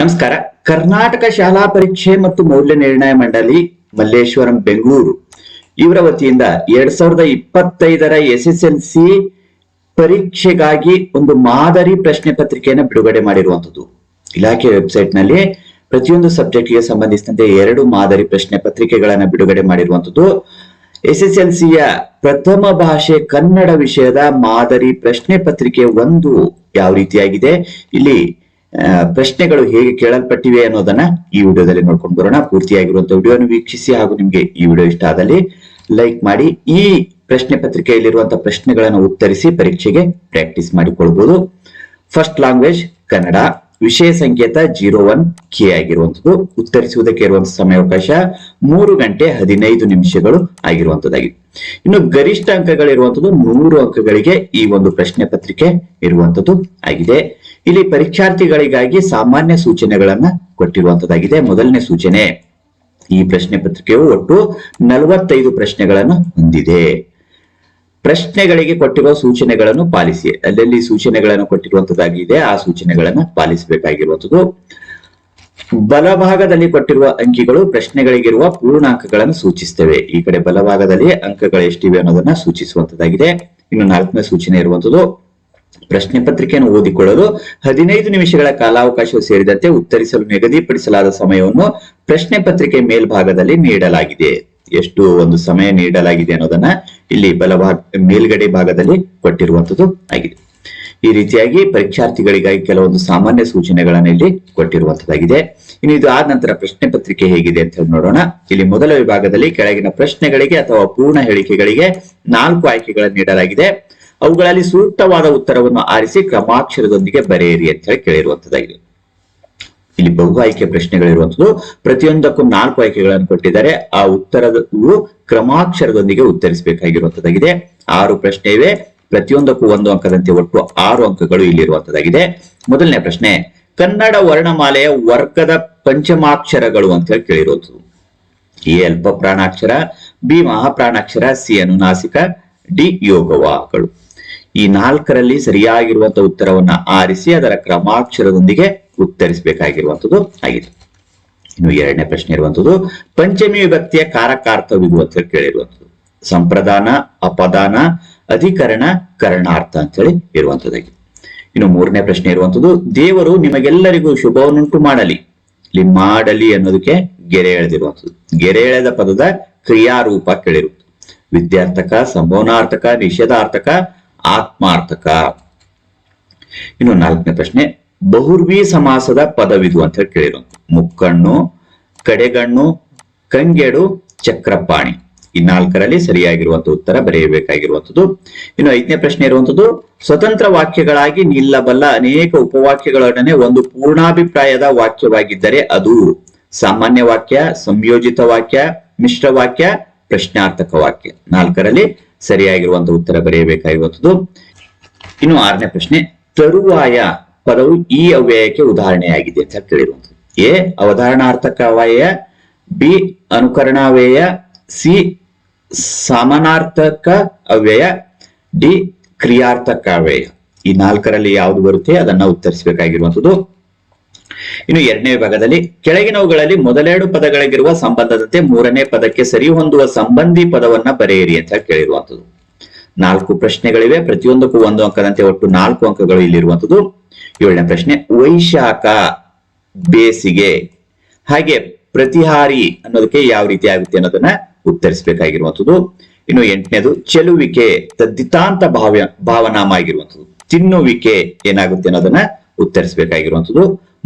ನಮಸ್ಕಾರ. ಕರ್ನಾಟಕ ಶಾಲಾ ಪರೀಕ್ಷೆ ಮತ್ತು ಮೌಲ್ಯ ನಿರ್ಣಯ ಮಂಡಳಿ, ಮಲ್ಲೇಶ್ವರಂ, ಬೆಂಗಳೂರು. ಇವರ ವತಿಯಿಂದ ಎರಡ್ ಸಾವಿರದ ಇಪ್ಪತ್ತೈದರ ಎಸ್ ಎಸ್ ಎಲ್ ಸಿ ಪರೀಕ್ಷೆಗಾಗಿ ಒಂದು ಮಾದರಿ ಪ್ರಶ್ನೆ ಪತ್ರಿಕೆಯನ್ನು ಬಿಡುಗಡೆ ಮಾಡಿರುವಂತದ್ದು ಇಲಾಖೆ ವೆಬ್ಸೈಟ್ನಲ್ಲಿ ಪ್ರತಿಯೊಂದು ಸಬ್ಜೆಕ್ಟ್ಗೆ ಸಂಬಂಧಿಸಿದಂತೆ ಎರಡು ಮಾದರಿ ಪ್ರಶ್ನೆ ಪತ್ರಿಕೆಗಳನ್ನು ಬಿಡುಗಡೆ ಮಾಡಿರುವಂತದ್ದು ಎಸ್ ಎಸ್ ಎಲ್ ಸಿಯ ಪ್ರಥಮ ಭಾಷೆ ಕನ್ನಡ ವಿಷಯದ ಮಾದರಿ ಪ್ರಶ್ನೆ ಪತ್ರಿಕೆ ಒಂದು ಯಾವ ರೀತಿಯಾಗಿದೆ? ಇಲ್ಲಿ ಪ್ರಶ್ನೆಗಳು ಹೇಗೆ ಕೇಳಲ್ಪಟ್ಟಿವೆ ಅನ್ನೋದನ್ನ ಈ ವಿಡಿಯೋದಲ್ಲಿ ನೋಡ್ಕೊಂಡು ಬರೋಣ. ಪೂರ್ತಿಯಾಗಿರುವಂತಹ ವಿಡಿಯೋನ ವೀಕ್ಷಿಸಿ ಹಾಗೂ ನಿಮ್ಗೆ ಈ ವಿಡಿಯೋ ಇಷ್ಟ ಆದಲ್ಲಿ ಲೈಕ್ ಮಾಡಿ. ಈ ಪ್ರಶ್ನೆ ಪತ್ರಿಕೆಯಲ್ಲಿರುವಂತಹ ಪ್ರಶ್ನೆಗಳನ್ನು ಉತ್ತರಿಸಿ ಪರೀಕ್ಷೆಗೆ ಪ್ರಾಕ್ಟೀಸ್ ಮಾಡಿಕೊಳ್ಬಹುದು ಫಸ್ಟ್ ಲ್ಯಾಂಗ್ವೇಜ್ ಕನ್ನಡ ವಿಷಯ ಸಂಕೇತ ಜೀರೋ ಒನ್ ಕೆ ಆಗಿರುವಂತದ್ದು ಉತ್ತರಿಸುವುದಕ್ಕೆ ಇರುವಂತಹ ಸಮಯಾವಕಾಶ ಮೂರು ಗಂಟೆ ಹದಿನೈದು ನಿಮಿಷಗಳು ಆಗಿರುವಂತದ್ದಾಗಿದೆ ಇನ್ನು ಗರಿಷ್ಠ ಅಂಕಗಳಿರುವಂತದ್ದು ನೂರು ಅಂಕಗಳಿಗೆ ಈ ಒಂದು ಪ್ರಶ್ನೆ ಪತ್ರಿಕೆ ಇರುವಂತದ್ದು ಆಗಿದೆ. ಇಲ್ಲಿ ಪರೀಕ್ಷಾರ್ಥಿಗಳಿಗಾಗಿ ಸಾಮಾನ್ಯ ಸೂಚನೆಗಳನ್ನ ಕೊಟ್ಟಿರುವಂತದ್ದಾಗಿದೆ ಮೊದಲನೇ ಸೂಚನೆ, ಈ ಪ್ರಶ್ನೆ ಪತ್ರಿಕೆಯು ಒಟ್ಟು ನಲವತ್ತೈದು ಪ್ರಶ್ನೆಗಳನ್ನು ಹೊಂದಿದೆ. ಪ್ರಶ್ನೆಗಳಿಗೆ ಕೊಟ್ಟಿರುವ ಸೂಚನೆಗಳನ್ನು ಪಾಲಿಸಿ. ಅಲ್ಲಲ್ಲಿ ಸೂಚನೆಗಳನ್ನು ಕೊಟ್ಟಿರುವಂತದ್ದಾಗಿದೆ ಆ ಸೂಚನೆಗಳನ್ನು ಪಾಲಿಸಬೇಕಾಗಿರುವಂತದ್ದು. ಬಲಭಾಗದಲ್ಲಿ ಕೊಟ್ಟಿರುವ ಅಂಕಿಗಳು ಪ್ರಶ್ನೆಗಳಿಗಿರುವ ಪೂರ್ಣಾಂಕಗಳನ್ನು ಸೂಚಿಸುತ್ತವೆ ಈ ಕಡೆ ಬಲಭಾಗದಲ್ಲಿ ಅಂಕಗಳು ಎಷ್ಟಿವೆ ಅನ್ನೋದನ್ನ ಸೂಚಿಸುವಂತದ್ದಾಗಿದೆ. ಇನ್ನು ನಾಲ್ಕನೇ ಸೂಚನೆ ಇರುವಂತದ್ದು, ಪ್ರಶ್ನೆ ಪತ್ರಿಕೆಯನ್ನು ಓದಿಕೊಳ್ಳಲು ಹದಿನೈದು ನಿಮಿಷಗಳ ಕಾಲಾವಕಾಶ ಸೇರಿದಂತೆ ಉತ್ತರಿಸಲು ನಿಗದಿಪಡಿಸಲಾದ ಸಮಯವನ್ನು ಪ್ರಶ್ನೆ ಪತ್ರಿಕೆ ಮೇಲ್ಭಾಗದಲ್ಲಿ ನೀಡಲಾಗಿದೆ. ಎಷ್ಟು ಒಂದು ಸಮಯ ನೀಡಲಾಗಿದೆ ಅನ್ನೋದನ್ನ ಇಲ್ಲಿ ಬಲಭಾಗ, ಮೇಲ್ಗಡೆ ಭಾಗದಲ್ಲಿ ಕೊಟ್ಟಿರುವಂತದ್ದು ಆಗಿದೆ. ಈ ರೀತಿಯಾಗಿ ಪರೀಕ್ಷಾರ್ಥಿಗಳಿಗಾಗಿ ಕೆಲವೊಂದು ಸಾಮಾನ್ಯ ಸೂಚನೆಗಳನ್ನು ಇಲ್ಲಿ ಕೊಟ್ಟಿರುವಂತದ್ದಾಗಿದೆ. ಇನ್ನು ಇದು ಆದ ನಂತರ ಪ್ರಶ್ನೆ ಪತ್ರಿಕೆ ಹೇಗಿದೆ ಅಂತ ಹೇಳಿ ನೋಡೋಣ. ಇಲ್ಲಿ ಮೊದಲ ವಿಭಾಗದಲ್ಲಿ ಕೆಳಗಿನ ಪ್ರಶ್ನೆಗಳಿಗೆ ಅಥವಾ ಪೂರ್ಣ ಹೇಳಿಕೆಗಳಿಗೆ ನಾಲ್ಕು ಆಯ್ಕೆಗಳನ್ನು ನೀಡಲಾಗಿದೆ. ಅವುಗಳಲ್ಲಿ ಸೂಕ್ತವಾದ ಉತ್ತರವನ್ನು ಆರಿಸಿ ಕ್ರಮಾಕ್ಷರದೊಂದಿಗೆ ಬರೆಯಿರಿ ಅಂತ ಹೇಳಿ ಕೇಳಿರುವಂತದ್ದಾಗಿದೆ. ಇಲ್ಲಿ ಬಹು ಆಯ್ಕೆ ಪ್ರಶ್ನೆಗಳಿರುವಂತದ್ದು ಪ್ರತಿಯೊಂದಕ್ಕೂ ನಾಲ್ಕು ಆಯ್ಕೆಗಳನ್ನು ಕೊಟ್ಟಿದ್ದಾರೆ. ಆ ಉತ್ತರವು ಕ್ರಮಾಕ್ಷರದೊಂದಿಗೆ ಉತ್ತರಿಸಬೇಕಾಗಿರುವಂತದ್ದಾಗಿದೆ ಆರು ಪ್ರಶ್ನೆ ಇವೆ. ಪ್ರತಿಯೊಂದಕ್ಕೂ ಒಂದು ಅಂಕದಂತೆ ಒಟ್ಟು ಆರು ಅಂಕಗಳು ಇಲ್ಲಿರುವಂತದ್ದಾಗಿದೆ ಮೊದಲನೇ ಪ್ರಶ್ನೆ, ಕನ್ನಡ ವರ್ಣಮಾಲೆಯ ವರ್ಗದ ಪಂಚಮಾಕ್ಷರಗಳು ಅಂತ ಹೇಳಿ ಕೇಳಿರುವಂತದ್ದು ಎ ಅಲ್ಪ ಪ್ರಾಣಾಕ್ಷರ ಬಿ, ಮಹಾಪ್ರಾಣಾಕ್ಷರ, ಸಿ, ಅನುನಾಸಿಕ, ಡಿ ಯೋಗವಾಗಳು ಈ ನಾಲ್ಕರಲ್ಲಿ ಸರಿಯಾಗಿರುವಂತಹ ಉತ್ತರವನ್ನ ಆರಿಸಿ ಅದರ ಕ್ರಮಾಕ್ಷರದೊಂದಿಗೆ ಉತ್ತರಿಸಬೇಕಾಗಿರುವಂತದ್ದು ಆಗಿದೆ. ಇನ್ನು ಎರಡನೇ ಪ್ರಶ್ನೆ ಇರುವಂತದ್ದು ಪಂಚಮಿ ವಿಭಕ್ತಿಯ ಕಾರಕಾರ್ಥವಿದು ಅಂತ ಹೇಳಿ ಸಂಪ್ರದಾನ, ಅಪದಾನ, ಅಧಿಕರಣ, ಕರಣಾರ್ಥ ಅಂತ ಹೇಳಿ ಇರುವಂತದ್ದಾಗಿದೆ. ಇನ್ನು ಮೂರನೇ ಪ್ರಶ್ನೆ ಇರುವಂತದ್ದು, ದೇವರು ನಿಮಗೆಲ್ಲರಿಗೂ ಶುಭವನ್ನುಂಟು ಮಾಡಲಿ, ಇಲ್ಲಿ ಮಾಡಲಿ ಅನ್ನೋದಕ್ಕೆ ಗೆರೆ ಎಳೆದಿರುವಂಥದ್ದು ಗೆರೆ ಎಳೆದ ಪದದ ಕ್ರಿಯಾರೂಪ ಕೇಳಿರುವುದು ವಿದ್ಯಾರ್ಥಕ, ಸಂಭವನಾರ್ಥಕ, ನಿಷೇಧಾರ್ಥಕ, ಆತ್ಮಾರ್ಥಕ. ಇನ್ನು ನಾಲ್ಕನೇ ಪ್ರಶ್ನೆ ಬಹುರ್ವಿ ಸಮಾಸದ ಪದವಿದು ಅಂತ ಹೇಳಿ ಕೇಳಿದ್ರು. ಮುಕ್ಕಣ್ಣು, ಕಡೆಗಣ್ಣು, ಕಂಗೆಡು, ಚಕ್ರಪಾಣಿ. ಈ ನಾಲ್ಕರಲ್ಲಿ ಸರಿಯಾಗಿರುವಂತಹ ಉತ್ತರ ಬರೆಯಬೇಕಾಗಿರುವಂಥದ್ದು. ಇನ್ನು ಐದನೇ ಪ್ರಶ್ನೆ ಇರುವಂತದ್ದು ಸ್ವತಂತ್ರ ವಾಕ್ಯಗಳಾಗಿ ನಿಲ್ಲಬಲ್ಲ ಅನೇಕ ಉಪವಾಕ್ಯಗಳೊಡನೆ ಒಂದು ಪೂರ್ಣಾಭಿಪ್ರಾಯದ ವಾಕ್ಯವಾಗಿದ್ದರೆ ಅದು ಸಾಮಾನ್ಯ ವಾಕ್ಯ, ಸಂಯೋಜಿತ ವಾಕ್ಯ, ಮಿಶ್ರ ವಾಕ್ಯ, ಪ್ರಶ್ನಾರ್ಥಕ ವಾಕ್ಯ. ನಾಲ್ಕರಲ್ಲಿ ಸರಿಯಾಗಿರುವಂತಹ ಉತ್ತರ ಬರೆಯಬೇಕಾಗಿರುವಂಥದ್ದು. ಇನ್ನು ಆರನೇ ಪ್ರಶ್ನೆ, ತರುವಾಯ ಪದವು ಈ ಅವ್ಯಯಕ್ಕೆ ಉದಾಹರಣೆಯಾಗಿದೆ ಅಂತ ಕೇಳಿರುವಂಥದ್ದು ಎ ಅವಧಾರಣಾರ್ಥಕ ಅವ್ಯಯ ಬಿ ಅನುಕರಣಾವ್ಯಯ, ಸಿ ಸಮಾನಾರ್ಥಕ ಅವ್ಯಯ, ಡಿ ಕ್ರಿಯಾರ್ಥಕ ಅವ್ಯಯ. ಈ ನಾಲ್ಕರಲ್ಲಿ ಯಾವುದು ಬರುತ್ತೆ? ಅದನ್ನ ಉತ್ತರಿಸಬೇಕಾಗಿರುವಂಥದ್ದು. ಇನ್ನು ಎರಡನೇ ವಿಭಾಗದಲ್ಲಿ ಕೆಳಗಿನವುಗಳಲ್ಲಿ ಮೊದಲೆರಡು ಪದಗಳಿಗಿರುವ ಸಂಬಂಧದಂತೆ ಮೂರನೇ ಪದಕ್ಕೆ ಸರಿ ಹೊಂದುವ ಸಂಬಂಧಿ ಪದವನ್ನ ಬರೆಯಿರಿ ಅಂತ ಕೇಳಿರುವಂಥದ್ದು. ನಾಲ್ಕು ಪ್ರಶ್ನೆಗಳಿವೆ. ಪ್ರತಿಯೊಂದಕ್ಕೂ ಒಂದು ಅಂಕದಂತೆ ಒಟ್ಟು ನಾಲ್ಕು ಅಂಕಗಳು ಇಲ್ಲಿರುವಂತದ್ದು ಏಳನೇ ಪ್ರಶ್ನೆ, ವೈಶಾಖ ಬೇಸಿಗೆ ಹಾಗೆ ಪ್ರತಿಹಾರಿ ಅನ್ನೋದಕ್ಕೆ ಯಾವ ರೀತಿ ಆಗುತ್ತೆ ಅನ್ನೋದನ್ನ ಉತ್ತರಿಸಬೇಕಾಗಿರುವಂಥದ್ದು. ಇನ್ನು ಎಂಟನೇದು, ಚೆಲುವಿಕೆ ತದ್ದಿತಾಂತ ಭಾವ್ಯ ಭಾವನಾಮ ಆಗಿರುವಂಥದ್ದು ತಿನ್ನುವಿಕೆ ಏನಾಗುತ್ತೆ ಅನ್ನೋದನ್ನ ಉತ್ತರಿಸಬೇಕಾಗಿರುವಂಥದ್ದು.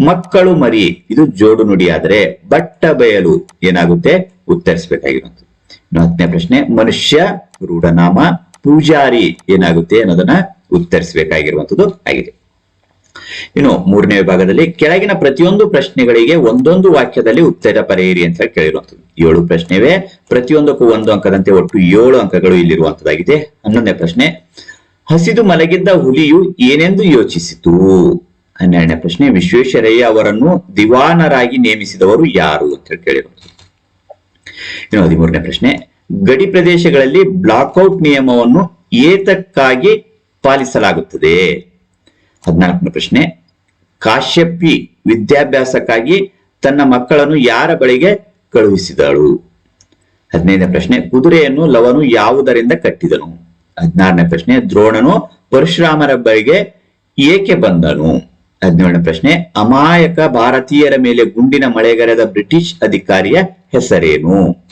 ಮಕ್ಕಳು ಮರಿ, ಇದು ಜೋಡು ನುಡಿ ಆದರೆ ಬಟ್ಟ ಬಯಲು ಏನಾಗುತ್ತೆ? ಉತ್ತರಿಸಬೇಕಾಗಿರುವಂಥದ್ದು. ಇನ್ನು ಹತ್ತನೇ ಪ್ರಶ್ನೆ, ಮನುಷ್ಯ, ರೂಢನಾಮ. ಪೂಜಾರಿ ಏನಾಗುತ್ತೆ ಅನ್ನೋದನ್ನ ಉತ್ತರಿಸಬೇಕಾಗಿರುವಂತದ್ದು ಆಗಿದೆ. ಇನ್ನು ಮೂರನೇ ವಿಭಾಗದಲ್ಲಿ ಕೆಳಗಿನ ಪ್ರತಿಯೊಂದು ಪ್ರಶ್ನೆಗಳಿಗೆ ಒಂದೊಂದು ವಾಕ್ಯದಲ್ಲಿ ಉತ್ತರ ಬರೆಯಿರಿ ಅಂತ ಕೇಳಿರುವಂತದ್ದು ಏಳು ಪ್ರಶ್ನೆವೆ, ಪ್ರತಿಯೊಂದಕ್ಕೂ ಒಂದು ಅಂಕದಂತೆ ಒಟ್ಟು ಏಳು ಅಂಕಗಳು ಇಲ್ಲಿರುವಂತದ್ದಾಗಿದೆ ಹನ್ನೊಂದನೇ ಪ್ರಶ್ನೆ, ಹಸಿದು ಮಲಗಿದ್ದ ಹುಲಿಯು ಏನೆಂದು ಯೋಚಿಸಿತು? ಹನ್ನೆರಡನೇ ಪ್ರಶ್ನೆ, ವಿಶ್ವೇಶ್ವರಯ್ಯ ಅವರನ್ನು ದಿವಾನರಾಗಿ ನೇಮಿಸಿದವರು ಯಾರು ಅಂತ ಹೇಳಿ ಕೇಳಿರುವಂಥದ್ದು. ಇನ್ನು ಹದಿಮೂರನೇ ಪ್ರಶ್ನೆ ಗಡಿ ಪ್ರದೇಶಗಳಲ್ಲಿ ಬ್ಲಾಕ್ಔಟ್ ನಿಯಮವನ್ನು ಏತಕ್ಕಾಗಿ ಪಾಲಿಸಲಾಗುತ್ತದೆ? ಹದಿನಾಲ್ಕನೇ ಪ್ರಶ್ನೆ. ಕಾಶ್ಯಪಿ ವಿದ್ಯಾಭ್ಯಾಸಕ್ಕಾಗಿ ತನ್ನ ಮಕ್ಕಳನ್ನು ಯಾರ ಬಳಿಗೆ ಕಳುಹಿಸಿದಳು? ಹದಿನೈದನೇ ಪ್ರಶ್ನೆ. ಕುದುರೆಯನ್ನು ಲವನು ಯಾವುದರಿಂದ ಕಟ್ಟಿದನು? ಹದಿನಾರನೇ ಪ್ರಶ್ನೆ. ದ್ರೋಣನು ಪರಶುರಾಮರ ಬಳಿಗೆ ಏಕೆ ಬಂದನು? ಹದಿನೇಳನೇ ಪ್ರಶ್ನೆ. ಅಮಾಯಕ ಭಾರತೀಯರ ಮೇಲೆ ಗುಂಡಿನ ಮಳೆಗರೆದ ಬ್ರಿಟಿಷ್ ಅಧಿಕಾರಿಯ ಹೆಸರೇನು?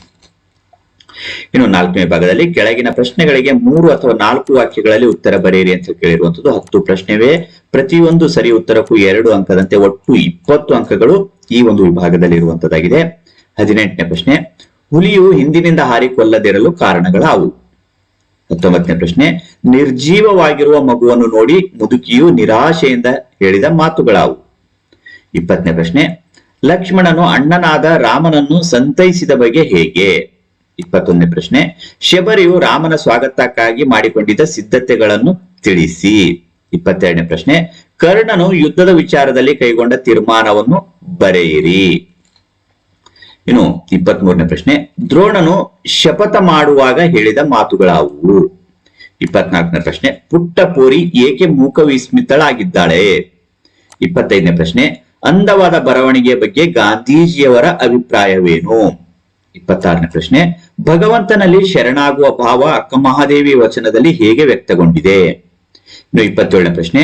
ಇನ್ನು ನಾಲ್ಕನೇ ಭಾಗದಲ್ಲಿ ಕೆಳಗಿನ ಪ್ರಶ್ನೆಗಳಿಗೆ ಮೂರು ಅಥವಾ ನಾಲ್ಕು ವಾಕ್ಯಗಳಲ್ಲಿ ಉತ್ತರ ಬರೆಯಿರಿ ಅಂತ ಕೇಳಿರುವಂತದ್ದು ಹತ್ತು ಪ್ರಶ್ನೆವೇ. ಪ್ರತಿಯೊಂದು ಸರಿ ಉತ್ತರಕ್ಕೂ ಎರಡು ಅಂಕದಂತೆ ಒಟ್ಟು ಇಪ್ಪತ್ತು ಅಂಕಗಳು ಈ ಒಂದು ವಿಭಾಗದಲ್ಲಿ ಇರುವಂತದ್ದಾಗಿದೆ ಹದಿನೆಂಟನೇ ಪ್ರಶ್ನೆ, ಹುಲಿಯು ಹಿಂದಿನಿಂದ ಹಾರಿಕೊಳ್ಳದಿರಲು ಕಾರಣಗಳಾವು? ಹತ್ತೊಂಬತ್ತನೇ ಪ್ರಶ್ನೆ, ನಿರ್ಜೀವವಾಗಿರುವ ಮಗುವನ್ನು ನೋಡಿ ಮುದುಕಿಯು ನಿರಾಶೆಯಿಂದ ಹೇಳಿದ ಮಾತುಗಳಾವು? ಇಪ್ಪತ್ತನೇ ಪ್ರಶ್ನೆ, ಲಕ್ಷ್ಮಣನು ಅಣ್ಣನಾದ ರಾಮನನ್ನು ಸಂತೈಸಿದ ಬಗ್ಗೆ ಹೇಗೆ? ಇಪ್ಪತ್ತೊಂದನೇ ಪ್ರಶ್ನೆ, ಶಬರಿಯು ರಾಮನ ಸ್ವಾಗತಕ್ಕಾಗಿ ಮಾಡಿಕೊಂಡಿದ್ದ ಸಿದ್ಧತೆಗಳನ್ನು ತಿಳಿಸಿ. ಇಪ್ಪತ್ತೆರಡನೇ ಪ್ರಶ್ನೆ, ಕರ್ಣನು ಯುದ್ಧದ ವಿಚಾರದಲ್ಲಿ ಕೈಗೊಂಡ ತೀರ್ಮಾನವನ್ನು ಬರೆಯಿರಿ. ಇನ್ನು ಇಪ್ಪತ್ತ್ ಮೂರನೇ ಪ್ರಶ್ನೆ, ದ್ರೋಣನು ಶಪಥ ಮಾಡುವಾಗ ಹೇಳಿದ ಮಾತುಗಳಾವುವು ಇಪ್ಪತ್ನಾಲ್ಕನೇ ಪ್ರಶ್ನೆ, ಪುಟ್ಟಪೂರಿ ಏಕೆ ಮೂಕ ವಿಸ್ಮಿತಳಾಗಿದ್ದಾಳೆ ಇಪ್ಪತ್ತೈದನೇ ಪ್ರಶ್ನೆ, ಅಂದವಾದ ಬರವಣಿಗೆಯ ಬಗ್ಗೆ ಗಾಂಧೀಜಿಯವರ ಅಭಿಪ್ರಾಯವೇನು? ಇಪ್ಪತ್ತಾರನೇ ಪ್ರಶ್ನೆ, ಭಗವಂತನಲ್ಲಿ ಶರಣಾಗುವ ಭಾವ ಅಕ್ಕ ಮಹಾದೇವಿ ವಚನದಲ್ಲಿ ಹೇಗೆ ವ್ಯಕ್ತಗೊಂಡಿದೆ? ಇನ್ನು ಇಪ್ಪತ್ತೇಳನೇ ಪ್ರಶ್ನೆ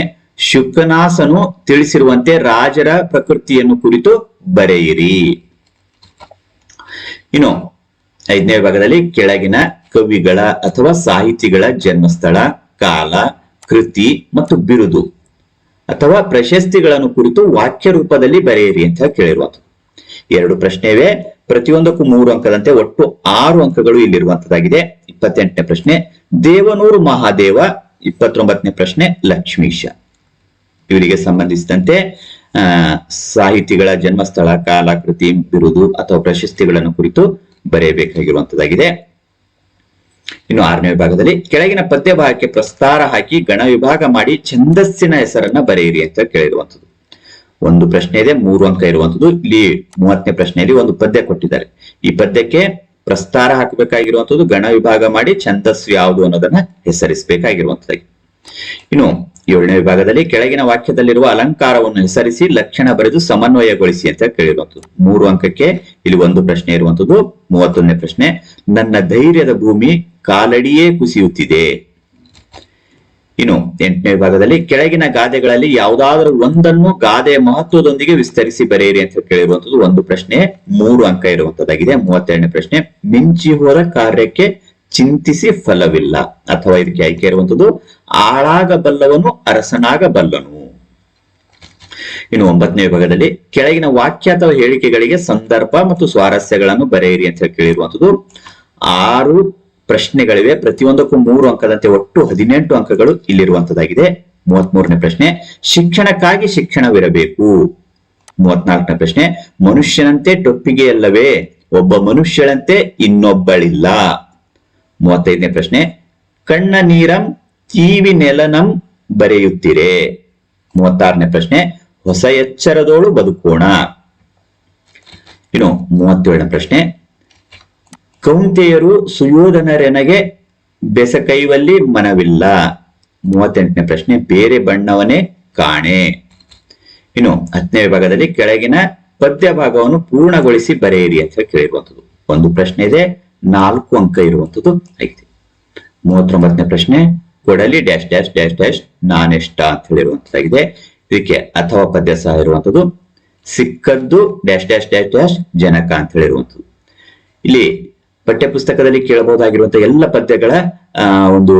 ಶುಕನಾಸನು ತಿಳಿಸಿರುವಂತೆ ರಾಜರ ಪ್ರಕೃತಿಯನ್ನು ಕುರಿತು ಬರೆಯಿರಿ. ಇನ್ನು ಐದನೇ ಭಾಗದಲ್ಲಿ, ಕೆಳಗಿನ ಕವಿಗಳ ಅಥವಾ ಸಾಹಿತಿಗಳ ಜನ್ಮಸ್ಥಳ, ಕಾಲ, ಕೃತಿ ಮತ್ತು ಬಿರುದು ಅಥವಾ ಪ್ರಶಸ್ತಿಗಳನ್ನು ಕುರಿತು ವಾಕ್ಯ ರೂಪದಲ್ಲಿ ಬರೆಯಿರಿ ಅಂತ ಕೇಳಿರುವುದು ಎರಡು ಪ್ರಶ್ನೆವೇ ಪ್ರತಿಯೊಂದಕ್ಕೂ ಮೂರು ಅಂಕದಂತೆ ಒಟ್ಟು ಆರು ಅಂಕಗಳು ಇಲ್ಲಿರುವಂತದ್ದಾಗಿದೆ. ಇಪ್ಪತ್ತೆಂಟನೇ ಪ್ರಶ್ನೆ, ದೇವನೂರು ಮಹಾದೇವ, ಇಪ್ಪತ್ತೊಂಬತ್ತನೇ ಪ್ರಶ್ನೆ, ಲಕ್ಷ್ಮೀಶ. ಇವರಿಗೆ ಸಂಬಂಧಿಸಿದಂತೆ ಸಾಹಿತಿಗಳ ಜನ್ಮಸ್ಥಳ, ಕಾಲಾಕೃತಿ, ಬಿರುದು ಅಥವಾ ಪ್ರಶಸ್ತಿಗಳನ್ನು ಕುರಿತು ಬರೆಯಬೇಕಾಗಿರುವಂತದ್ದಾಗಿದೆ. ಇನ್ನು ಆರನೇ ವಿಭಾಗದಲ್ಲಿ, ಕೆಳಗಿನ ಪದ್ಯ ಭಾಗಕ್ಕೆ ಪ್ರಸ್ತಾರ ಹಾಕಿ ಗಣ ವಿಭಾಗ ಮಾಡಿ ಛಂದಸ್ಸಿನ ಹೆಸರನ್ನ ಬರೆಯಿರಿ ಅಂತ ಕೇಳಿರುವಂತದ್ದು. ಒಂದು ಪ್ರಶ್ನೆ ಇದೆ, ಮೂರು ಅಂಕ ಇರುವಂತದ್ದು ಇಲ್ಲಿ ಮೂವತ್ತನೇ ಪ್ರಶ್ನೆಯಲ್ಲಿ ಒಂದು ಪದ್ಯ ಕೊಟ್ಟಿದ್ದಾರೆ. ಈ ಪದ್ಯಕ್ಕೆ ಪ್ರಸ್ತಾರ ಹಾಕಬೇಕಾಗಿರುವಂತದ್ದು, ಗಣ ವಿಭಾಗ ಮಾಡಿ ಛಂದಸ್ಸು ಯಾವುದು ಅನ್ನೋದನ್ನ ಹೆಸರಿಸಬೇಕಾಗಿರುವಂತದ್ದಾಗಿ. ಇನ್ನು ಏಳನೇ ವಿಭಾಗದಲ್ಲಿ ಕೆಳಗಿನ ವಾಕ್ಯದಲ್ಲಿರುವ ಅಲಂಕಾರವನ್ನು ಹೆಸರಿಸಿ, ಲಕ್ಷಣ ಬರೆದು ಸಮನ್ವಯಗೊಳಿಸಿ ಅಂತ ಕೇಳಿರುವಂತದ್ದು. ಮೂರು ಅಂಕಕ್ಕೆ ಇಲ್ಲಿ ಒಂದು ಪ್ರಶ್ನೆ ಇರುವಂತದ್ದು, ಮೂವತ್ತೊಂದನೇ ಪ್ರಶ್ನೆ. ನನ್ನ ಧೈರ್ಯದ ಭೂಮಿ ಕಾಲಡಿಯೇ ಕುಸಿಯುತ್ತಿದೆ. ಇನ್ನು ಎಂಟನೇ ವಿಭಾಗದಲ್ಲಿ ಕೆಳಗಿನ ಗಾದೆಗಳಲ್ಲಿ ಯಾವುದಾದರೂ ಒಂದನ್ನು ಗಾದೆಯ ಮಹತ್ವದೊಂದಿಗೆ ವಿಸ್ತರಿಸಿ ಬರೆಯಿರಿ ಅಂತ ಕೇಳಿರುವಂತದ್ದು ಒಂದು ಪ್ರಶ್ನೆ, ಮೂರು ಅಂಕ ಇರುವಂತದ್ದಾಗಿದೆ ಮೂವತ್ತೆರಡನೇ ಪ್ರಶ್ನೆ ಮಿಂಚಿ ಹೋದ ಕಾರ್ಯಕ್ಕೆ ಚಿಂತಿಸಿ ಫಲವಿಲ್ಲ ಅಥವಾ ಇದಕ್ಕೆ ಆಯ್ಕೆ ಇರುವಂತದ್ದು ಆಳಾಗಬಲ್ಲವನು ಅರಸನಾಗಬಲ್ಲನು. ಇನ್ನು ಒಂಬತ್ತನೇ ವಿಭಾಗದಲ್ಲಿ ಕೆಳಗಿನ ವಾಕ್ಯ ಅಥವಾ ಹೇಳಿಕೆಗಳಿಗೆ ಸಂದರ್ಭ ಮತ್ತು ಸ್ವಾರಸ್ಯಗಳನ್ನು ಬರೆಯಿರಿ ಅಂತ ಕೇಳಿರುವಂತದ್ದು ಆರು ಪ್ರಶ್ನೆಗಳಿವೆ. ಪ್ರತಿಯೊಂದಕ್ಕೂ ಮೂರು ಅಂಕದಂತೆ ಒಟ್ಟು ಹದಿನೆಂಟು ಅಂಕಗಳು ಇಲ್ಲಿರುವಂತದ್ದಾಗಿದೆ. ಮೂವತ್ತ್ ಮೂರನೇ ಪ್ರಶ್ನೆ, ಶಿಕ್ಷಣಕ್ಕಾಗಿ ಶಿಕ್ಷಣವಿರಬೇಕು. ಮೂವತ್ನಾಲ್ಕನೇ ಪ್ರಶ್ನೆ, ಮನುಷ್ಯನಂತೆ ಟೊಪ್ಪಿಗೆಯಲ್ಲವೇ ಒಬ್ಬ ಮನುಷ್ಯಳಂತೆ ಇನ್ನೊಬ್ಬಳಿಲ್ಲ. ಮೂವತ್ತೈದನೇ ಪ್ರಶ್ನೆ, ಕಣ್ಣ ನೀರಂ ತೀವಿ ನೆಲನಂ ಬರೆಯುತ್ತೀರೆ. ಮೂವತ್ತಾರನೇ ಪ್ರಶ್ನೆ, ಹೊಸ ಎಚ್ಚರದೋಳು ಬದುಕೋಣ. ಇನ್ನು ಮೂವತ್ತೇಳನೇ ಪ್ರಶ್ನೆ ಕೌಂತೆಯರು ಸುಯೋಧನರೆನಗೆ ಬೆಸಕೈವಲ್ಲಿ ಮನವಿಲ್ಲ. ಮೂವತ್ತೆಂಟನೇ ಪ್ರಶ್ನೆ, ಬೇರೆ ಬಣ್ಣವನೇ ಕಾಣೆ. ಇನ್ನು ಹತ್ತನೇ ವಿಭಾಗದಲ್ಲಿ ಕೆಳಗಿನ ಪದ್ಯ ಭಾಗವನ್ನು ಪೂರ್ಣಗೊಳಿಸಿ ಬರೆಯಿರಿ ಅಂತ ಕೇಳಿರುವಂಥದ್ದು. ಒಂದು ಪ್ರಶ್ನೆ ಇದೆ, ನಾಲ್ಕು ಅಂಕ ಇರುವಂಥದ್ದು ಐತಿ. ಮೂವತ್ತೊಂಬತ್ತನೇ ಪ್ರಶ್ನೆ, ಕೊಡಲಿ ಡ್ಯಾಶ್ ಡ್ಯಾಶ್ ಡ್ಯಾಶ್ ಡ್ಯಾಶ್ ನಾನೆಷ್ಟ ಅಂತ ಹೇಳಿರುವಂತದ್ದಾಗಿದೆ ಇದಕ್ಕೆ ಅಥವಾ ಪದ್ಯ ಸಹ ಇರುವಂಥದ್ದು, ಸಿಕ್ಕದ್ದು ಡ್ಯಾಶ್ ಡ್ಯಾಶ್ ಡ್ಯಾಶ್ ಡ್ಯಾಶ್ ಜನಕ ಅಂತ ಹೇಳಿರುವಂಥದ್ದು. ಇಲ್ಲಿ ಪಠ್ಯ ಪುಸ್ತಕದಲ್ಲಿ ಕೇಳಬಹುದಾಗಿರುವಂತಹ ಎಲ್ಲ ಪದ್ಯಗಳ ಒಂದು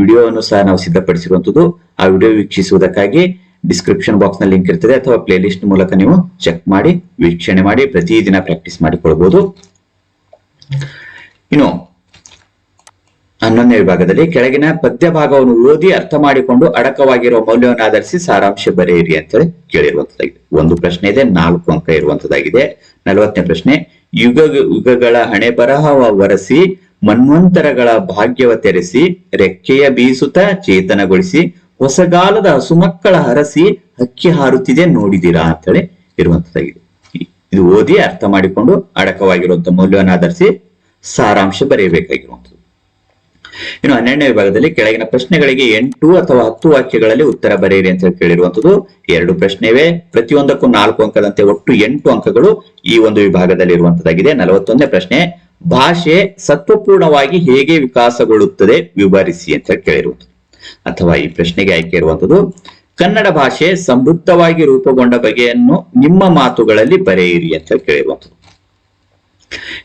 ವಿಡಿಯೋವನ್ನು ಸಹ ನಾವು ಸಿದ್ಧಪಡಿಸಿರುವಂತದ್ದು. ಆ ವಿಡಿಯೋ ವೀಕ್ಷಿಸುವುದಕ್ಕಾಗಿ ಡಿಸ್ಕ್ರಿಪ್ಷನ್ ಬಾಕ್ಸ್ನಲ್ಲಿ ಲಿಂಕ್ ಇರ್ತದೆ ಅಥವಾ ಪ್ಲೇ ಲಿಸ್ಟ್ ಮೂಲಕ ನೀವು ಚೆಕ್ ಮಾಡಿ, ವೀಕ್ಷಣೆ ಮಾಡಿ, ಪ್ರತಿದಿನ ಪ್ರಾಕ್ಟೀಸ್ ಮಾಡಿಕೊಳ್ಬಹುದು ಇನ್ನು, ಹನ್ನೊಂದನೇ ವಿಭಾಗದಲ್ಲಿ ಕೆಳಗಿನ ಪದ್ಯ ಭಾಗವನ್ನು ಓದಿ ಅರ್ಥ ಮಾಡಿಕೊಂಡು ಅಡಕವಾಗಿರುವ ಮೌಲ್ಯವನ್ನು ಆಧರಿಸಿ ಸಾರಾಂಶ ಬರೆಯಿರಿ ಅಂತೇಳಿ ಕೇಳಿರುವಂತದ್ದಾಗಿದೆ. ಒಂದು ಪ್ರಶ್ನೆ ಇದೆ, ನಾಲ್ಕು ಅಂಕ ಇರುವಂತದ್ದಾಗಿದೆ. ನಲವತ್ತನೇ ಪ್ರಶ್ನೆ ಯುಗ ಯುಗಗಳ ಹಣೆ ಬರಹವ ವರಸಿ ಮನ್ವಂತರಗಳ ಭಾಗ್ಯವ ತೆರೆಸಿ, ರೆಕ್ಕೆಯ ಬೀಸುತ್ತ ಚೇತನಗೊಳಿಸಿ, ಹೊಸಗಾಲದ ಹಸುಮಕ್ಕಳ ಹರಸಿ ಹಕ್ಕಿ ಹಾರುತ್ತಿದೆ ನೋಡಿದಿರಾ ಅಂತೇಳಿ ಇರುವಂತದ್ದಾಗಿದೆ. ಇದು ಓದಿ ಅರ್ಥ ಮಾಡಿಕೊಂಡು ಅಡಕವಾಗಿರುವಂತ ಮೌಲ್ಯವನ್ನು ಆಧರಿಸಿ ಸಾರಾಂಶ ಬರೆಯಬೇಕಾಗಿರುವಂತದ್ದು. ಇನ್ನು ಹನ್ನೆರಡನೇ ವಿಭಾಗದಲ್ಲಿ ಕೆಳಗಿನ ಪ್ರಶ್ನೆಗಳಿಗೆ ಎಂಟು ಅಥವಾ ಹತ್ತು ವಾಕ್ಯಗಳಲ್ಲಿ ಉತ್ತರ ಬರೆಯಿರಿ ಅಂತ ಹೇಳಿ ಕೇಳಿರುವಂತದ್ದು ಎರಡು ಪ್ರಶ್ನೆ ಇವೆ ಪ್ರತಿಯೊಂದಕ್ಕೂ ನಾಲ್ಕು ಅಂಕದಂತೆ ಒಟ್ಟು ಎಂಟು ಅಂಕಗಳು ಈ ಒಂದು ವಿಭಾಗದಲ್ಲಿ ಇರುವಂತದ್ದಾಗಿದೆ ನಲವತ್ತೊಂದನೇ ಪ್ರಶ್ನೆ, ಭಾಷೆ ಸತ್ವಪೂರ್ಣವಾಗಿ ಹೇಗೆ ವಿಕಾಸಗೊಳ್ಳುತ್ತದೆ ವಿವರಿಸಿ ಅಂತ ಹೇಳಿ ಕೇಳಿರುವಂತದ್ದು ಅಥವಾ ಈ ಪ್ರಶ್ನೆಗೆ ಆಯ್ಕೆ ಇರುವಂತದ್ದು ಕನ್ನಡ ಭಾಷೆ ಸಮೃದ್ಧವಾಗಿ ರೂಪುಗೊಂಡ ಬಗೆಯನ್ನು ನಿಮ್ಮ ಮಾತುಗಳಲ್ಲಿ ಬರೆಯಿರಿ ಅಂತ ಹೇಳಿ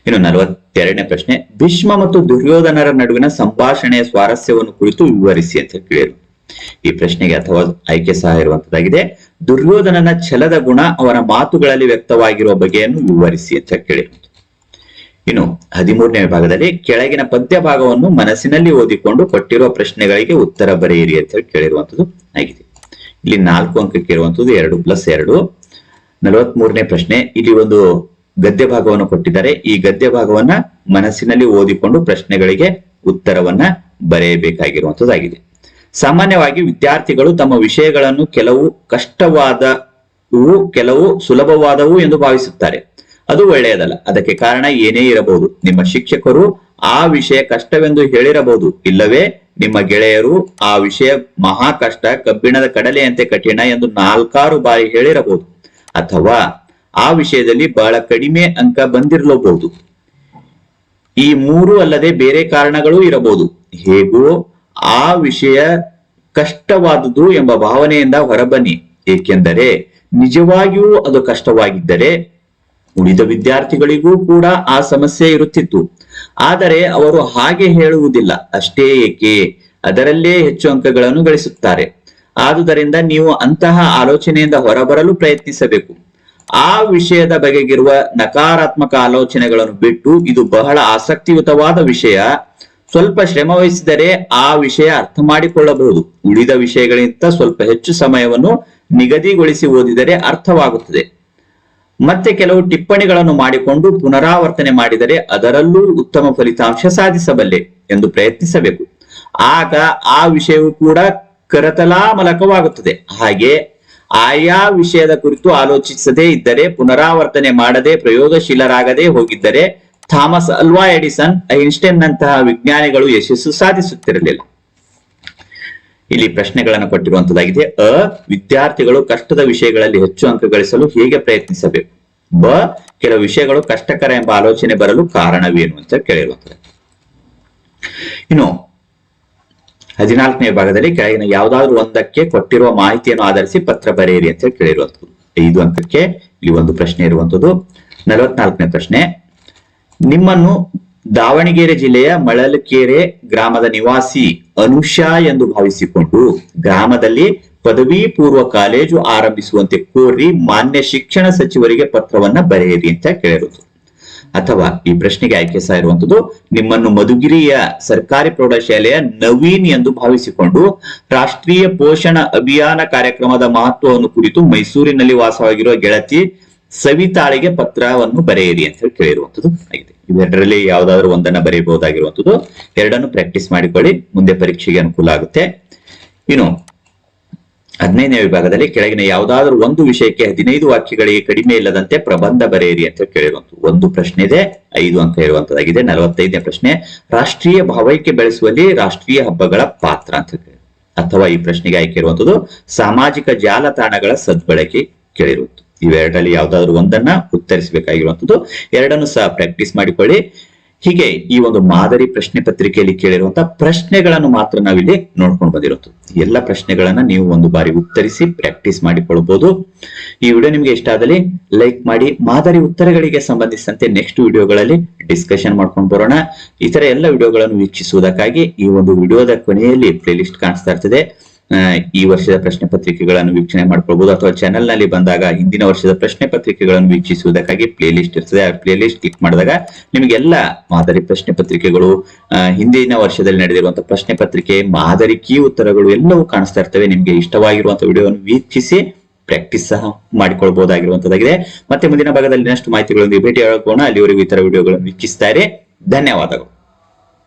ಇನ್ನು ನಲವತ್ತೆರಡನೇ ಪ್ರಶ್ನೆ, ಭೀಷ್ಮ ಮತ್ತು ದುರ್ಯೋಧನರ ನಡುವಿನ ಸಂಭಾಷಣೆಯ ಸ್ವಾರಸ್ಯವನ್ನು ಕುರಿತು ವಿವರಿಸಿ ಅಂತ ಕೇಳಿದರು. ಈ ಪ್ರಶ್ನೆಗೆ ಅಥವಾ ಆಯ್ಕೆ ಸಹ ಇರುವಂತದ್ದಾಗಿದೆ. ದುರ್ಯೋಧನನ ಛಲದ ಗುಣ ಅವರ ಮಾತುಗಳಲ್ಲಿ ವ್ಯಕ್ತವಾಗಿರುವ ಬಗೆಯನ್ನು ವಿವರಿಸಿ ಅಂತ ಕೇಳಿ ಇನ್ನು ಹದಿಮೂರನೇ ವಿಭಾಗದಲ್ಲಿ ಕೆಳಗಿನ ಪದ್ಯ ಭಾಗವನ್ನು ಮನಸ್ಸಿನಲ್ಲಿ ಓದಿಕೊಂಡು ಕೊಟ್ಟಿರುವ ಪ್ರಶ್ನೆಗಳಿಗೆ ಉತ್ತರ ಬರೆಯಿರಿ ಅಂತ ಹೇಳಿ ಕೇಳಿರುವಂತದ್ದು ಆಗಿದೆ. ಇಲ್ಲಿ ನಾಲ್ಕು ಅಂಕಕ್ಕೆ ಇರುವಂತದ್ದು ಎರಡು ಪ್ಲಸ್ ಎರಡು. ನಲವತ್ಮೂರನೇ ಪ್ರಶ್ನೆ, ಇಲ್ಲಿ ಒಂದು ಗದ್ಯ ಭಾಗವನ್ನು ಕೊಟ್ಟಿದ್ದಾರೆ. ಈ ಗದ್ಯ ಭಾಗವನ್ನ ಮನಸ್ಸಿನಲ್ಲಿ ಓದಿಕೊಂಡು ಪ್ರಶ್ನೆಗಳಿಗೆ ಉತ್ತರವನ್ನ ಬರೆಯಬೇಕಾಗಿರುವಂತದ್ದಾಗಿದೆ. ಸಾಮಾನ್ಯವಾಗಿ ವಿದ್ಯಾರ್ಥಿಗಳು ತಮ್ಮ ವಿಷಯಗಳನ್ನು ಕೆಲವು ಕಷ್ಟವಾದವು, ಕೆಲವು ಸುಲಭವಾದವು ಎಂದು ಭಾವಿಸುತ್ತಾರೆ. ಅದು ಒಳ್ಳೆಯದಲ್ಲ. ಅದಕ್ಕೆ ಕಾರಣ ಏನೇ ಇರಬಹುದು. ನಿಮ್ಮ ಶಿಕ್ಷಕರು ಆ ವಿಷಯ ಕಷ್ಟವೆಂದು ಹೇಳಿರಬಹುದು. ಇಲ್ಲವೇ, ನಿಮ್ಮ ಗೆಳೆಯರು ಆ ವಿಷಯ ಮಹಾ ಕಷ್ಟ ಕಬ್ಬಿಣದ ಕಡಲೆಯಂತೆ ಕಠಿಣ ಎಂದು ನಾಲ್ಕಾರು ಬಾರಿ ಹೇಳಿರಬಹುದು. ಅಥವಾ ಆ ವಿಷಯದಲ್ಲಿ ಬಹಳ ಕಡಿಮೆ ಅಂಕ ಬಂದಿರಲೂಬಹುದು. ಈ ಮೂರು ಅಲ್ಲದೆ ಬೇರೆ ಕಾರಣಗಳು ಇರಬಹುದು. ಹೇಗೋ ಆ ವಿಷಯ ಕಷ್ಟವಾದುದು ಎಂಬ ಭಾವನೆಯಿಂದ ಹೊರಬನ್ನಿ. ಏಕೆಂದರೆ ನಿಜವಾಗಿಯೂ ಅದು ಕಷ್ಟವಾಗಿದ್ದರೆ ಉಳಿದ ವಿದ್ಯಾರ್ಥಿಗಳಿಗೂ ಕೂಡ ಆ ಸಮಸ್ಯೆ ಇರುತ್ತಿತ್ತು. ಆದರೆ ಅವರು ಹಾಗೆ ಹೇಳುವುದಿಲ್ಲ. ಅಷ್ಟೇ ಏಕೆ? ಅದರಲ್ಲೇ ಹೆಚ್ಚು ಅಂಕಗಳನ್ನು ಗಳಿಸುತ್ತಾರೆ. ಆದುದರಿಂದ ನೀವು ಅಂತಹ ಆಲೋಚನೆಯಿಂದ ಹೊರಬರಲು ಪ್ರಯತ್ನಿಸಬೇಕು. ಆ ವಿಷಯದ ಬಗೆಗಿರುವ ನಕಾರಾತ್ಮಕ ಆಲೋಚನೆಗಳನ್ನು ಬಿಟ್ಟು ಇದು ಬಹಳ ಆಸಕ್ತಿಯುತವಾದ ವಿಷಯ. ಸ್ವಲ್ಪ ಶ್ರಮ ವಹಿಸಿದರೆ ಆ ವಿಷಯ ಅರ್ಥ ಮಾಡಿಕೊಳ್ಳಬಹುದು. ಉಳಿದ ವಿಷಯಗಳಿಗಿಂತ ಸ್ವಲ್ಪ ಹೆಚ್ಚು ಸಮಯವನ್ನು ನಿಗದಿಗೊಳಿಸಿ ಓದಿದರೆ ಅರ್ಥವಾಗುತ್ತದೆ. ಮತ್ತೆ ಕೆಲವು ಟಿಪ್ಪಣಿಗಳನ್ನು ಮಾಡಿಕೊಂಡು ಪುನರಾವರ್ತನೆ ಮಾಡಿದರೆ ಅದರಲ್ಲೂ ಉತ್ತಮ ಫಲಿತಾಂಶ ಸಾಧಿಸಬಲ್ಲೆ ಎಂದು ಪ್ರಯತ್ನಿಸಬೇಕು. ಆಗ ಆ ವಿಷಯವು ಕೂಡ ಕರತಲಾಮಲಕವಾಗುತ್ತದೆ. ಹಾಗೆ ಆಯಾ ವಿಷಯದ ಕುರಿತು ಆಲೋಚಿಸದೆ ಇದ್ದರೆ, ಪುನರಾವರ್ತನೆ ಮಾಡದೆ ಪ್ರಯೋಗಶೀಲರಾಗದೆ ಹೋಗಿದ್ದರೆ, ಥಾಮಸ್ ಅಲ್ವಾ ಎಡಿಸನ್ ಐನ್ಸ್ಟೈನ್ ನಂತಹ ವಿಜ್ಞಾನಿಗಳು ಯಶಸ್ಸು ಸಾಧಿಸುತ್ತಿರಲಿಲ್ಲ. ಇಲ್ಲಿ ಪ್ರಶ್ನೆಗಳನ್ನು ಕೊಟ್ಟಿರುವಂತದ್ದಾಗಿದೆ, ಅ, ವಿದ್ಯಾರ್ಥಿಗಳು ಕಷ್ಟದ ವಿಷಯಗಳಲ್ಲಿ ಹೆಚ್ಚು ಅಂಕ ಗಳಿಸಲು ಹೇಗೆ ಪ್ರಯತ್ನಿಸಬೇಕು? ಬ, ಕೆಲವು ವಿಷಯಗಳು ಕಷ್ಟಕರ ಎಂಬ ಆಲೋಚನೆ ಬರಲು ಕಾರಣವೇನು ಅಂತ ಕೇಳಿರುವಂತದ್ದು. ಇನ್ನು ಹದಿನಾಲ್ಕನೇ ಭಾಗದಲ್ಲಿ ಕೆಳಗಿನ ಯಾವುದಾದ್ರೂ ಒಂದಕ್ಕೆ ಕೊಟ್ಟಿರುವ ಮಾಹಿತಿಯನ್ನು ಆಧರಿಸಿ ಪತ್ರ ಬರೆಯಿರಿ ಅಂತ ಹೇಳಿ ಕೇಳಿರುವಂತದ್ದು ಐದು ಅಂಕಕ್ಕೆ ಇಲ್ಲಿ ಒಂದು ಪ್ರಶ್ನೆ ಇರುವಂತದ್ದು ನಲವತ್ನಾಲ್ಕನೇ ಪ್ರಶ್ನೆ. ನಿಮ್ಮನ್ನು ದಾವಣಗೆರೆ ಜಿಲ್ಲೆಯ ಮಳಲಕೆರೆ ಗ್ರಾಮದ ನಿವಾಸಿ ಅನುಷಾ ಎಂದು ಭಾವಿಸಿಕೊಂಡು ಗ್ರಾಮದಲ್ಲಿ ಪದವಿ ಪೂರ್ವ ಕಾಲೇಜು ಆರಂಭಿಸುವಂತೆ ಕೋರಿ ಮಾನ್ಯ ಶಿಕ್ಷಣ ಸಚಿವರಿಗೆ ಪತ್ರವನ್ನ ಬರೆಯಿರಿ ಅಂತ ಕೇಳಿರೋದು ಅಥವಾ ಈ ಪ್ರಶ್ನೆಗೆ ಆಯ್ಕೆ ಸಹ ಇರುವಂತದ್ದು, ನಿಮ್ಮನ್ನು ಮಧುಗಿರಿಯ ಸರ್ಕಾರಿ ಪ್ರೌಢಶಾಲೆಯ ನವೀನ್ ಎಂದು ಭಾವಿಸಿಕೊಂಡು ರಾಷ್ಟ್ರೀಯ ಪೋಷಣ ಅಭಿಯಾನ ಕಾರ್ಯಕ್ರಮದ ಮಹತ್ವವನ್ನು ಕುರಿತು ಮೈಸೂರಿನಲ್ಲಿ ವಾಸವಾಗಿರುವ ಗೆಳತಿ ಸವಿತಾಳಿಗೆ ಪತ್ರವನ್ನು ಬರೆಯಿರಿ ಅಂತ ಹೇಳಿ ಕೇಳಿರುವಂತದ್ದು ಆಗಿದೆ. ಇವೆರಡರಲ್ಲಿ ಯಾವ್ದಾದ್ರು ಒಂದನ್ನ ಬರೆಯಬಹುದಾಗಿರುವಂತದ್ದು ಎರಡನ್ನು ಪ್ರಾಕ್ಟೀಸ್ ಮಾಡಿಕೊಳ್ಳಿ, ಮುಂದೆ ಪರೀಕ್ಷೆಗೆ ಅನುಕೂಲ ಆಗುತ್ತೆ. ಇನ್ನು ಹದಿನೈದನೇ ವಿಭಾಗದಲ್ಲಿ ಕೆಳಗಿನ ಯಾವುದಾದ್ರೂ ಒಂದು ವಿಷಯಕ್ಕೆ ಹದಿನೈದು ವಾಕ್ಯಗಳಿಗೆ ಕಡಿಮೆ ಇಲ್ಲದಂತೆ ಪ್ರಬಂಧ ಬರೆಯಿರಿ ಅಂತ ಕೇಳಿರುವಂತ ಒಂದು ಪ್ರಶ್ನೆ ಇದೆ, ಐದು ಅಂಕ ಹೇಳುವಂತದಾಗಿದೆ ನಲವತ್ತೈದನೇ ಪ್ರಶ್ನೆ. ರಾಷ್ಟ್ರೀಯ ಭಾವೈಕ್ಯ ಬೆಳೆಸುವಲ್ಲಿ ರಾಷ್ಟ್ರೀಯ ಹಬ್ಬಗಳ ಪಾತ್ರ ಅಂತ ಅಥವಾ ಈ ಪ್ರಶ್ನೆಗೆ ಆಯ್ಕೆ ಇರುವಂತದ್ದು ಸಾಮಾಜಿಕ ಜಾಲತಾಣಗಳ ಸದ್ಬಳಕೆ ಕೇಳಿರುವುದು ಇವೆರಡರಲ್ಲಿ ಯಾವ್ದಾದ್ರು ಒಂದನ್ನ ಉತ್ತರಿಸಬೇಕಾಗಿರುವಂತದ್ದು ಎರಡನ್ನು ಸಹ ಪ್ರಾಕ್ಟೀಸ್ ಮಾಡಿಕೊಳ್ಳಿ. ಹೀಗೆ ಈ ಒಂದು ಮಾದರಿ ಪ್ರಶ್ನೆ ಪತ್ರಿಕೆಯಲ್ಲಿ ಕೇಳಿರುವಂತಹ ಪ್ರಶ್ನೆಗಳನ್ನು ಮಾತ್ರ ನಾವಿಲ್ಲಿ ನೋಡ್ಕೊಂಡು ಬಂದಿರೋದು. ಎಲ್ಲ ಪ್ರಶ್ನೆಗಳನ್ನ ನೀವು ಒಂದು ಬಾರಿ ಉತ್ತರಿಸಿ ಪ್ರಾಕ್ಟೀಸ್ ಮಾಡಿಕೊಳ್ಬಹುದು ಈ ವಿಡಿಯೋ ನಿಮ್ಗೆ ಇಷ್ಟ ಆದಲ್ಲಿ ಲೈಕ್ ಮಾಡಿ, ಮಾದರಿ ಉತ್ತರಗಳಿಗೆ ಸಂಬಂಧಿಸಿದಂತೆ ನೆಕ್ಸ್ಟ್ ವಿಡಿಯೋಗಳಲ್ಲಿ ಡಿಸ್ಕಷನ್ ಮಾಡ್ಕೊಂಡು ಬರೋಣ. ಇತರ ಎಲ್ಲ ವಿಡಿಯೋಗಳನ್ನು ವೀಕ್ಷಿಸುವುದಕ್ಕಾಗಿ ಈ ಒಂದು ವಿಡಿಯೋದ ಕೊನೆಯಲ್ಲಿ ಪ್ಲೇಲಿಸ್ಟ್ ಕಾಣಿಸ್ತಾ ಇರ್ತದೆ. ಈ ವರ್ಷದ ಪ್ರಶ್ನೆ ಪತ್ರಿಕೆಗಳನ್ನು ವೀಕ್ಷಣೆ ಮಾಡ್ಕೊಳ್ಬಹುದು ಅಥವಾ ಚಾನೆಲ್ನಲ್ಲಿ ಬಂದಾಗ ಹಿಂದಿನ ವರ್ಷದ ಪ್ರಶ್ನೆ ಪತ್ರಿಕೆಗಳನ್ನು ವೀಕ್ಷಿಸುವುದಕ್ಕಾಗಿ ಪ್ಲೇ ಲಿಸ್ಟ್ ಇರ್ತದೆ. ಆ ಪ್ಲೇ ಲಿಸ್ಟ್ ಕ್ಲಿಕ್ ಮಾಡಿದಾಗ ನಿಮಗೆಲ್ಲ ಮಾದರಿ ಪ್ರಶ್ನೆ ಪತ್ರಿಕೆಗಳು ಹಿಂದಿನ ವರ್ಷದಲ್ಲಿ ನಡೆದಿರುವಂತಹ ಪ್ರಶ್ನೆ ಪತ್ರಿಕೆ, ಮಾದರಿ ಕೀ ಉತ್ತರಗಳು ಎಲ್ಲವೂ ಕಾಣಿಸ್ತಾ ಇರ್ತವೆ. ನಿಮಗೆ ಇಷ್ಟವಾಗಿರುವಂತಹ ವಿಡಿಯೋವನ್ನು ವೀಕ್ಷಿಸಿ ಪ್ರಾಕ್ಟೀಸ್ ಸಹ ಮಾಡಿಕೊಳ್ಬಹುದಾಗಿರುವಂತದ್ದಾಗಿದೆ ಮತ್ತೆ ಮುಂದಿನ ಭಾಗದಲ್ಲಿ ಇನ್ನಷ್ಟು ಮಾಹಿತಿಗಳೊಂದಿಗೆ ಭೇಟಿ ಆಗೋಣ ಅಲ್ಲಿವರೆಗೂ ಇತರ ವಿಡಿಯೋಗಳನ್ನು ವೀಕ್ಷಿಸ್ತಾರೆ ಧನ್ಯವಾದಗಳು.